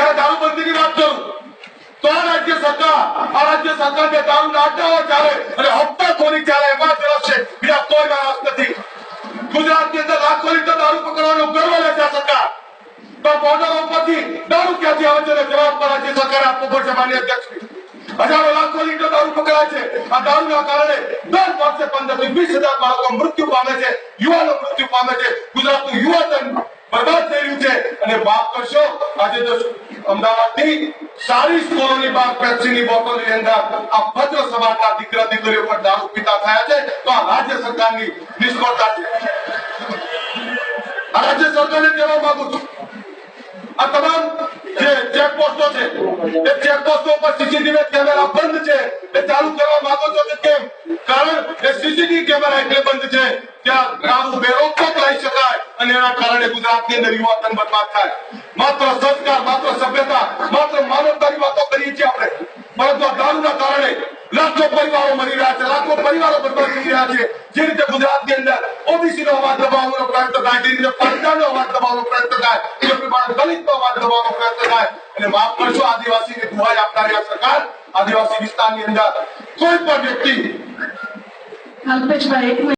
જ્યારે દારૂબંધીની વાત કરું, તો આ રાજ્ય સરકાર, આ રાજ્ય સરકાર જે દારૂ નાટાઓ ચાલે અને હપ્તાખોરી ચાલે એમાં જ છે, બીજા કોઈ રસ નથી. ગુજરાતની અંદર લાખો લીટર દારૂ પકડવાનો ગર્વ લે છે સરકાર. તો બોર્ડર ઉપરથી દારૂ ક્યાંથી આવે છે? જવાબ પર રાજ્ય સરકાર આપવો પડશે, માન્ય અધ્યક્ષ. હજારો લાખો લીટર દારૂ પકડાય છે. આ દારૂના કારણે દર વર્ષે પંદરથી વીસ હજાર બાળકો મૃત્યુ પામે છે, યુવાનો મૃત્યુ પામે છે. ગુજરાતનું યુવાધન રહ્યું છે કરશો, આજે તો અમદાવાદની સારી સ્કૂલોની બહાર પેપ્સીની બોટલની અંદર આ ભદ્ર સમાજના દીકરા દીકરીઓ પર દારૂ પીતા થયા છે, તો આ રાજ્ય સરકારની નિષ્ફળતા છે. રાજ્ય સરકારને કહેવા માંગુ છું, આ તમામ જે ચેકપોસ્ટો છે, એ ચેકપોસ્ટો પર સીસીટીવી કેમેરા બંધ છે, એ ચાલુ કરવા માંગો છો કે કેમ? કારણ એ સીસીટીવી કેમેરા એટલે બંધ છે, ત્યાં દારૂ શકાય અને એના કારણે ગુજરાતની અંદર યુવાધન બરબાદ થાય. માત્ર સંસ્કાર, માત્ર સભ્યતા, માત્ર માનવતાની વાતો કરીએ છીએ આપણે. પરંતુ આ દારૂના કારણે લાખો પરિવારો મરી રહ્યા છે, લાખો પરિવારો બરબાદ થઈ રહ્યા છે. જે રીતે ગુજરાતની અંદર ઓબીસી નો અવાજ દબાવવાનો પ્રયત્ન થાય, જે રીતે પંચાનો અવાજ દબાવવાનો પ્રયત્ન થાય, જે પ્રમાણે દલિત નો અવાજ દબાવવાનો પ્રયત્ન થાય. અને માફ કરશો આદિવાસીને દુહાઈ આપનારી આ સરકાર, આદિવાસી વિસ્તારની અંદર કોઈ પણ વ્યક્તિ અલ્પેશભાઈ